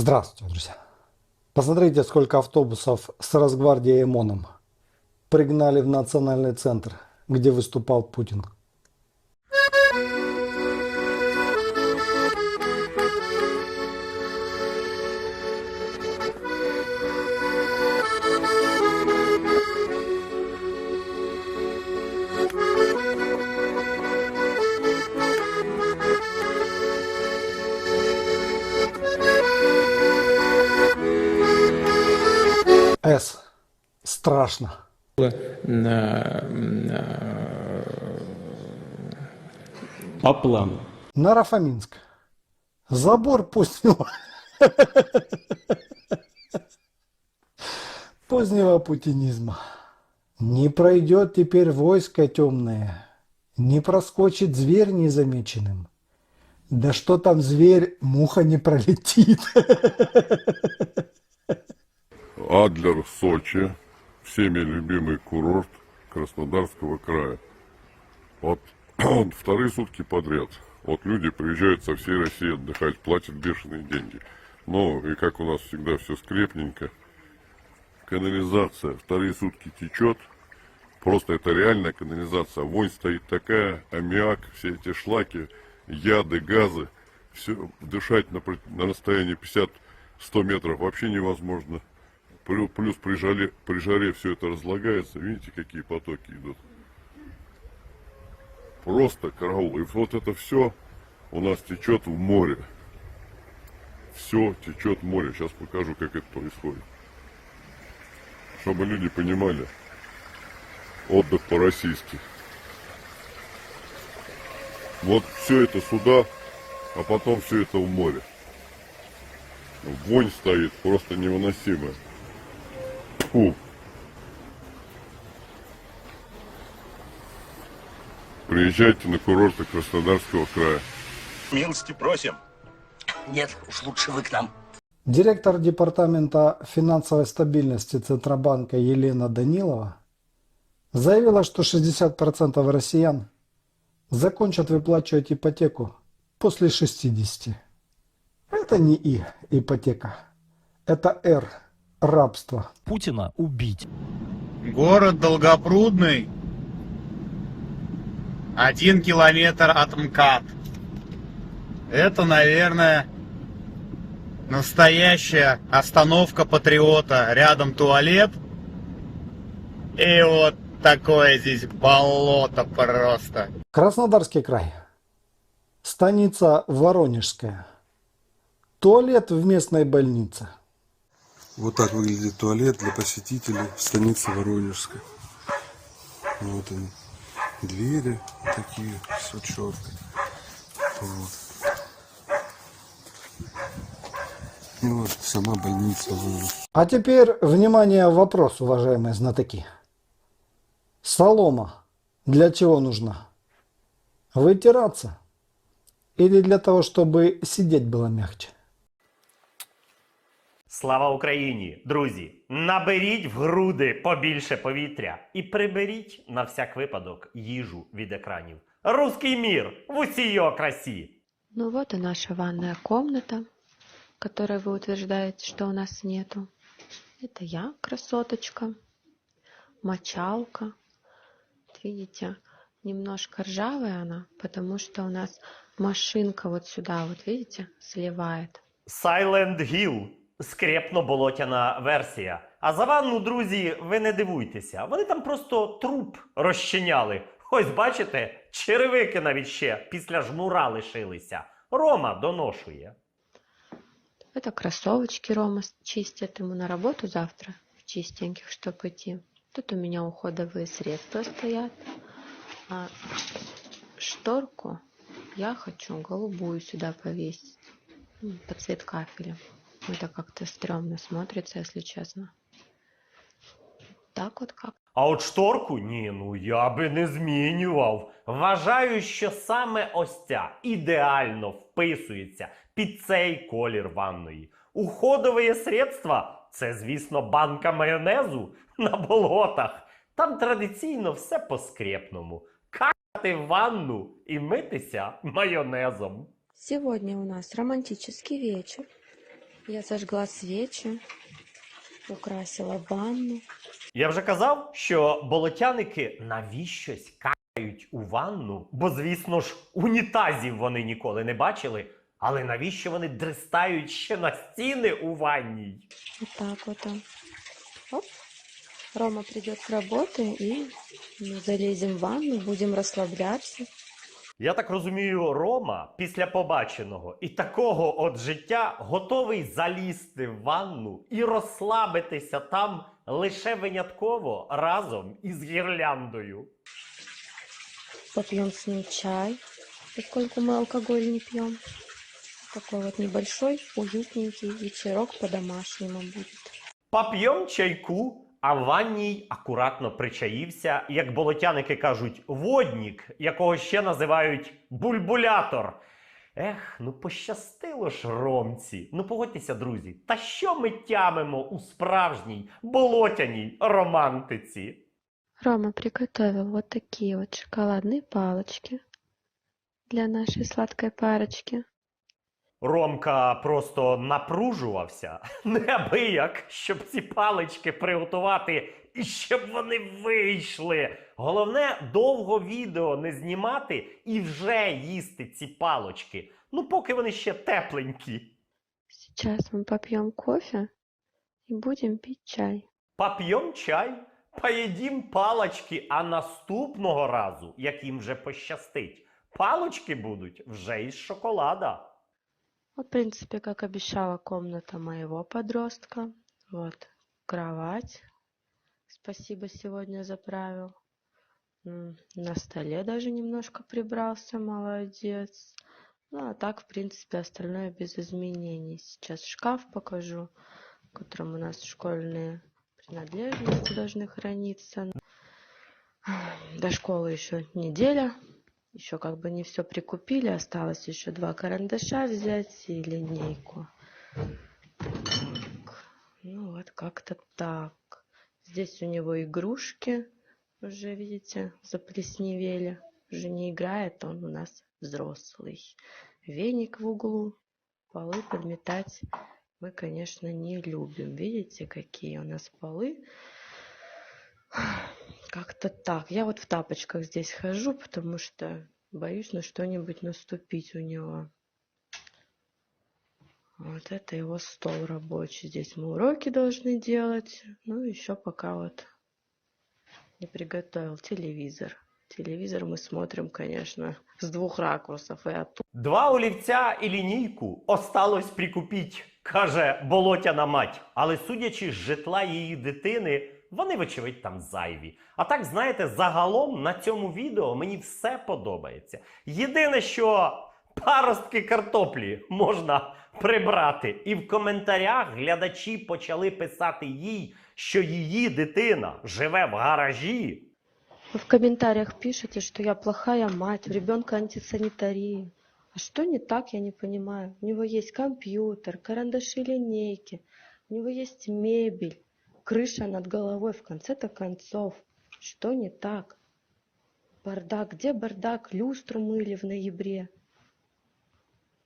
Здравствуйте, друзья. Посмотрите, сколько автобусов с Росгвардией и ОМОНом пригнали в национальный центр, где выступал Путин. С. Страшно. По плану. Нарафаминск. Забор позднего. Позднего путинизма. Не пройдет теперь войско темное, не проскочит зверь незамеченным. Да что там зверь, муха не пролетит. Адлер, Сочи, всеми любимый курорт Краснодарского края. Вот вторые сутки подряд. Вот люди приезжают со всей России отдыхать, платят бешеные деньги. Ну, и как у нас всегда все скрепненько. Канализация вторые сутки течет. Просто это реальная канализация. Вонь стоит такая, аммиак, все эти шлаки, яды, газы. Все, дышать на, на расстоянии 50-100 метров вообще невозможно. Плю- Плюс при жаре, при жаре все это разлагается. Видите, какие потоки идут. Просто караул. И вот это все у нас течет в море. Все течет в море. Сейчас покажу, как это происходит. Чтобы люди понимали. Отдых по-российски. Вот все это сюда, а потом все это в море. Вонь стоит просто невыносимая. Фу. Приезжайте на курорты Краснодарского края. Милости просим. Нет, уж лучше вы к нам. Директор Департамента финансовой стабильности Центробанка Елена Данилова заявила, что 60% россиян закончат выплачивать ипотеку после 60. Это не И ипотека, это Р рабство. Путина убить. Город Долгопрудный. Один километр от МКАД. Это, наверное, настоящая остановка патриота. Рядом туалет. И вот такое здесь болото просто. Краснодарский край. Станица Воронежская. Туалет в местной больнице. Вот так выглядит туалет для посетителей в станице Воронежской. Вот они. Двери такие, все четко. Вот. И вот сама больница. А теперь, внимание, вопрос, уважаемые знатоки. Солома для чего нужна? Вытираться? Или для того, чтобы сидеть было мягче? Слава Україні! Друзі! Наберіть в груди побільше повітря і приберіть на всяк випадок їжу від екранів. Руський мір в усій його красі! Ну вот и наша ванная комната, которой вы утверждаете, что у нас нету. Это я, красоточка. Мочалка. Вот видите, немножко ржавая она, потому что у нас машинка вот сюда, вот видите, сливает. Silent Hill скрепно-болотяна версія. А за ванну, друзі, ви не дивуйтеся. Вони там просто труп розчиняли. Ось бачите, черевики навіть ще після жмура лишилися. Рома доношує. Это кроссовочки Рома с- чистит ему на работу завтра, в чистеньких, чтобы идти. Тут у меня уходовые средства стоят. А шторку я хочу голубую сюда повесить. М, Под цвет кафеля. Это как-то стрёмно смотрится, если честно. Так вот как. А от шторку ні, ну я би не змінював. Вважаю, що саме ось ця ідеально вписується під цей колір ванної. Уходове средства це, звісно, банка майонезу на болотах. Там традиційно все по-скрепному. Кати в ванну і митися майонезом. Сегодня у нас романтический вечер. Я зажгла свечи, украсила ванну. Я вже казав, що болотяники навіщось кають у ванну, бо, звісно ж, унітазів вони ніколи не бачили. Але навіщо вони дристають ще на стіни у ванній? Вот так вот. он. Оп. Рома придет с работы, и мы залезем в ванну, будем расслабляться. Я так розумію, Рома після побаченого і такого от життя готовий залізти в ванну і розслабитися там лише винятково разом із гірляндою. Попьем с ним чай, поскольку мы алкоголь не пьем. Такой вот небольшой, уютненький вечерок по-домашнему будет. Поп'єм чайку, а ванній акуратно причаївся, як болотяники кажуть, воднік, якого ще називають бульбулятор. Ех, ну пощастило ж ромці. Ну погодьтеся, друзі, та що ми тямимо у справжній болотяній романтиці? Рома приготовил вот такие вот шоколадные палочки для нашей сладкой парочки. Ромка просто напружувався неабияк, щоб ці палички приготувати і щоб вони вийшли. Головне довго відео не знімати і вже їсти ці палочки. Ну, поки вони ще тепленькі. Сейчас мы попьем кофе и будем пить чай. Поп'єм чай, поїдім палочки, а наступного разу, як їм вже пощастить, палочки будуть вже із шоколада. В принципе, как обещала, комната моего подростка. Вот, кровать. Спасибо, сегодня заправил. М, На столе даже немножко прибрался, молодец. Ну, а так, в принципе, остальное без изменений. Сейчас шкаф покажу, в котором у нас школьные принадлежности должны храниться. До школы еще неделя. Еще как бы не все прикупили. Осталось еще два карандаша взять и линейку. Так. Ну вот как-то так. Здесь у него игрушки. Уже, видите, заплесневели. Уже не играет, он у нас взрослый. Веник в углу. Полы подметать мы, конечно, не любим. Видите, какие у нас полы Как-то так. Я вот в тапочках здесь хожу, потому что боюсь на что-нибудь наступить у него. Вот это его стол рабочий. Здесь мы уроки должны делать. Ну, еще пока вот не приготовил телевизор. Телевизор мы смотрим, конечно, с двух ракурсов. И оттуда, Два олівця і лінійку осталось прикупіть, каже болотяна мать. Але судячи з житла її дитини, Вони, вочевидь, там зайві. А так, знаєте, загалом на цьому відео мені все подобається. Єдине, що паростки картоплі можна прибрати. І в коментарях глядачі почали писати їй, що її дитина живе в гаражі. В комментариях пишете, что я плохая мать, у ребенка антисанитария. А что не так, я не понимаю. У него есть компьютер, карандаши, линейки, у него есть мебель, крыша над головой, в конце-то концов. Что не так? Бардак, где бардак? Люстру мыли в ноябре.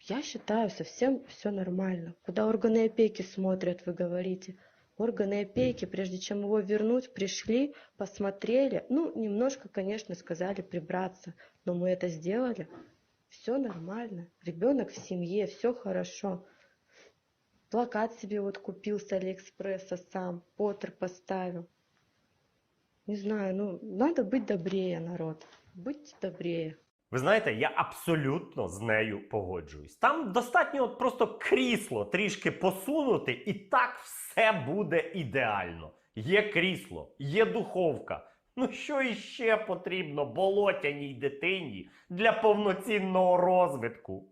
Я считаю, совсем все нормально. Куда органы опеки смотрят, вы говорите. Органы опеки, прежде чем его вернуть, пришли, посмотрели. Ну, немножко, конечно, сказали прибраться, но мы это сделали. Все нормально. Ребенок в семье, все хорошо. Плакат себе вот купил с Алиэкспресса сам, Поттер поставил. Не знаю, ну, надо быть добрее, народ. Будьте добрее. Ви знаєте, я абсолютно з нею погоджуюсь. Там достатньо от просто крісло трішки посунути, і так все буде ідеально. Є крісло, є духовка. Ну що іще потрібно болотяній дитині для повноцінного розвитку?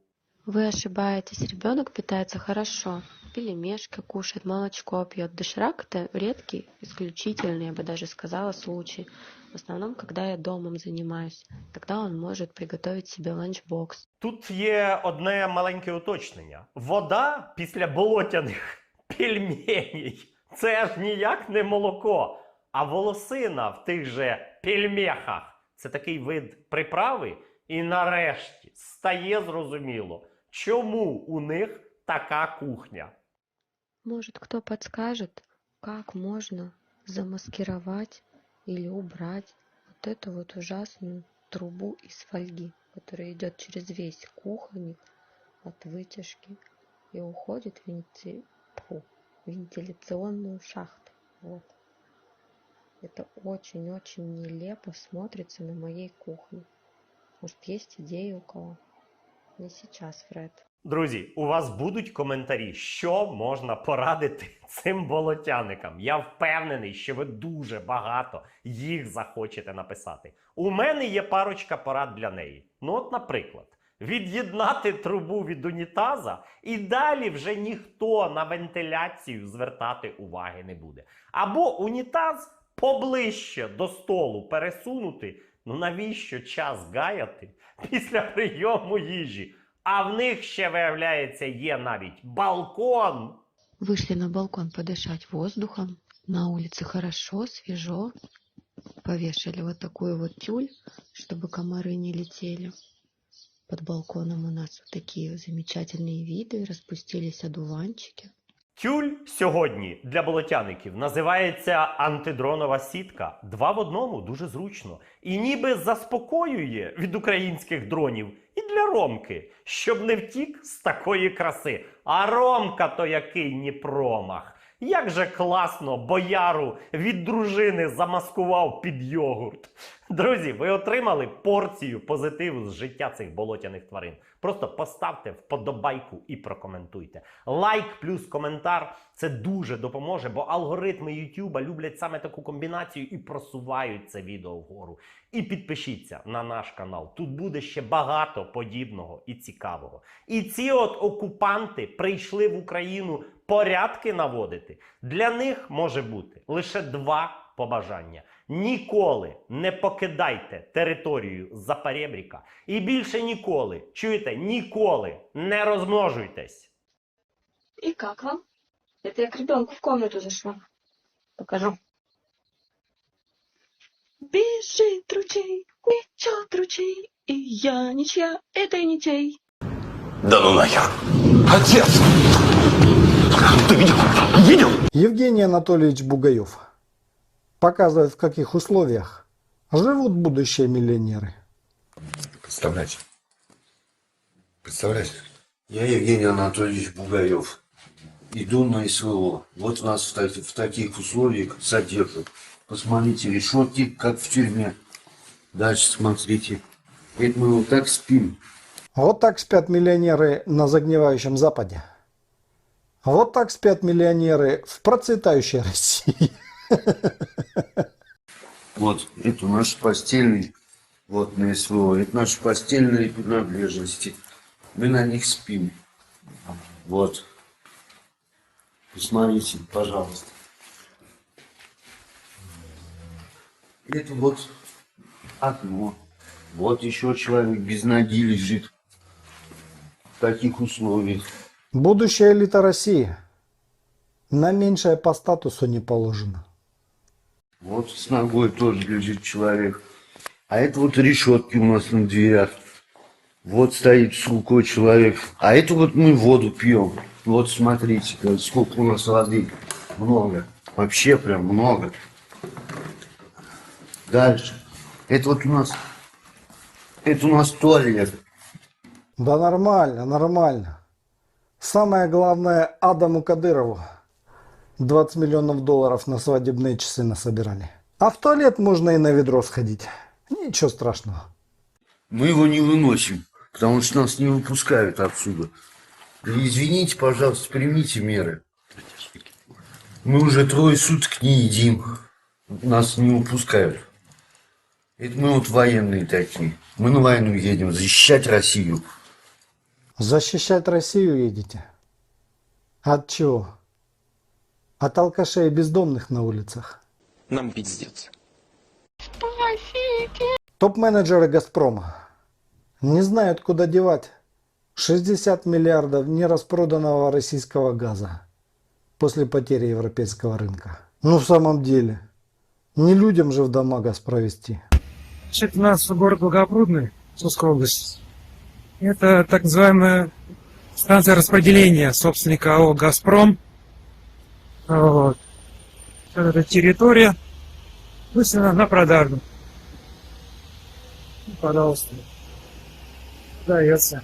Вы ошибаетесь, ребенок питается хорошо. Пельмешка кушает, молочко пьет. Доширак это редкий, исключительный, я бы даже сказала, случай. В основном, когда я домом занимаюсь. Тогда он может приготовить себе ланчбокс. Тут є одне маленьке уточнення: вода після болотяних пельменей це ж ніяк не молоко, а волосина в тих же пельмехах. Це такий вид приправи. І нарешті стає зрозуміло, чому у них така кухня. Может, кто подскажет, как можно замаскировать или убрать вот эту вот ужасную трубу из фольги, которая идет через весь кухонник от вытяжки и уходит в венти- фу, вентиляционную шахту. Вот. Это очень-очень нелепо смотрится на моей кухне. Может, есть идеи у кого? Не сейчас, Фред. Друзі, у вас будуть коментарі, що можна порадити цим болотяникам. Я впевнений, що ви дуже багато їх захочете написати. У мене є парочка порад для неї. Ну, от, наприклад, від'єднати трубу від унітаза, і далі вже ніхто на вентиляцію звертати уваги не буде. Або унітаз поближче до столу пересунути. Ну навіщо час гаяти після прийому їжі? А в них ще, виявляється, є навіть балкон. Вышли на балкон подышать воздухом. На улице хорошо, свежо. Повешали вот такую вот тюль, чтобы комары не летели. Под балконом у нас вот такие замечательные виды, распустились одуванчики. Тюль сьогодні для болотяників називається антидронова сітка. Два в одному дуже зручно. І ніби заспокоює від українських дронів і для Ромки, щоб не втік з такої краси. А Ромка то який ні промах. Як же класно бояру від дружини замаскував під йогурт. Друзі, ви отримали порцію позитиву з життя цих болотяних тварин. Просто поставте вподобайку і прокоментуйте. Лайк плюс коментар це дуже допоможе, бо алгоритми YouTube люблять саме таку комбінацію і просувають це відео вгору. І підпишіться на наш канал. Тут буде ще багато подібного і цікавого. І ці от окупанти прийшли в Україну порядки наводити. Для них може бути лише два побажання. Ніколи не покидайте територію Запорєбріка і більше ніколи, чуєте, ніколи не розмножуйтесь. И как вам? Это я к ребенку в комнату зашла. Покажу. Бежит ручей, мечет ручей, и я ничья, это ничей. Да ну нахер. Отец! Ты видел? Видел? Евгений Анатольевич Бугаев показывает, в каких условиях живут будущие миллионеры. Представляете? Представляете? Я Евгений Анатольевич Бугаев. Иду на СВО. Вот нас в, в таких условиях содержат. Посмотрите, решетки, как в тюрьме. Дальше смотрите. Это мы вот так спим. Вот так спят миллионеры на загнивающем Западе. Вот так спят миллионеры в процветающей России. Вот, это наш постельный. Вот на. Это наши постельные принадлежности. Мы на них спим. Вот. Посмотрите, пожалуйста. Это вот окно. Вот еще человек без ноги лежит. В таких условиях. Будущая элита России. На меньшее по статусу не положено. Вот с ногой тоже лежит человек. А это вот решетки у нас на дверях. Вот стоит с рукой человек. А это вот мы воду пьем. Вот смотрите, сколько у нас воды. Много. Вообще прям много. Дальше. Это вот у нас... Это у нас туалет. Да нормально, нормально. Самое главное Адаму Кадырову 20 миллионов долларов на свадебные часы насобирали. А в туалет можно и на ведро сходить. Ничего страшного. Мы его не выносим, потому что нас не выпускают отсюда. Да извините, пожалуйста, примите меры. Мы уже трое суток не едим. Нас не выпускают. Это мы вот военные такие. Мы на войну едем защищать Россию. Защищать Россию едете? От чего? От алкашей и бездомных на улицах. Нам пиздец. Топ-менеджеры «Газпрома» не знают, куда девать 60 миллиардов нераспроданного российского газа после потери европейского рынка. Ну, в самом деле, не людям же в дома газ провести. Значит, у нас город Благопрудный, Сумская область. Это так называемая станция распределения собственника АО «Газпром». Вот. Вот эта территория выставлена на продажу. Ну, Пожалуйста. Дается.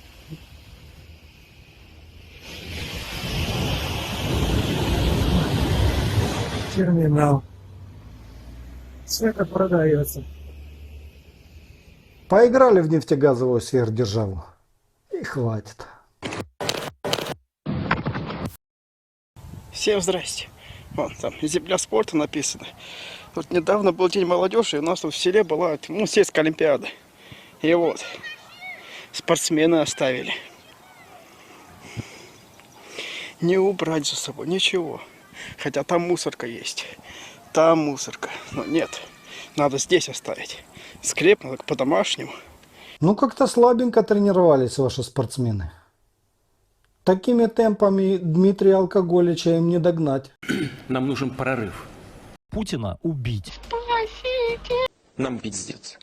Терминал. Все это продается. Поиграли в нефтегазовую сверхдержаву. И хватит. Всем здрасте. Вон там земля спорта написано. Тут недавно был день молодежи, и у нас тут в селе была ну, сельская олимпиада. И вот, спортсмены оставили. Не убрать за собой, ничего. Хотя там мусорка есть. Там мусорка. Но нет, надо здесь оставить. Скрепно, так по-домашнему. Ну, как-то слабенько тренировались ваши спортсмены. Такими темпами Дмитрия Алкоголича им не догнать. Нам нужен прорыв. Путина убить. Нам пиздец.